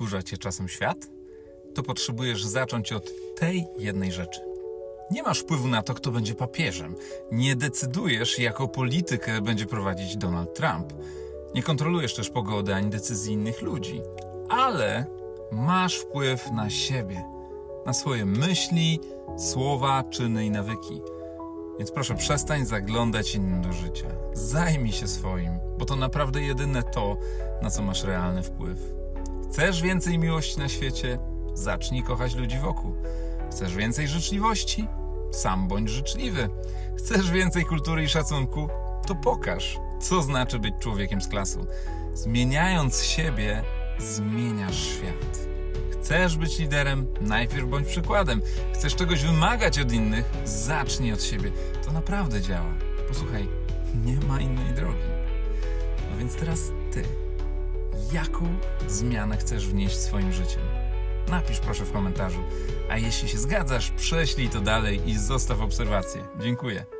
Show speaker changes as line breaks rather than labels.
wkurza cię czasem świat? To potrzebujesz zacząć od tej jednej rzeczy. Nie masz wpływu na to, kto będzie papieżem. Nie decydujesz, jaką politykę będzie prowadzić Donald Trump. Nie kontrolujesz też pogody ani decyzji innych ludzi. Ale masz wpływ na siebie, na swoje myśli, słowa, czyny i nawyki. Więc proszę przestań zaglądać innym do życia. Zajmij się swoim, bo to naprawdę jedyne to, na co masz realny wpływ. Chcesz więcej miłości na świecie? Zacznij kochać ludzi wokół. Chcesz więcej życzliwości? Sam bądź życzliwy. Chcesz więcej kultury i szacunku? To pokaż, co znaczy być człowiekiem z klasu. Zmieniając siebie, zmieniasz świat. Chcesz być liderem? Najpierw bądź przykładem. Chcesz czegoś wymagać od innych? Zacznij od siebie. To naprawdę działa. Posłuchaj, nie ma innej drogi. No więc teraz ty. Jaką zmianę chcesz wnieść swoim życiem? Napisz proszę w komentarzu. A jeśli się zgadzasz, prześlij to dalej i zostaw obserwację. Dziękuję.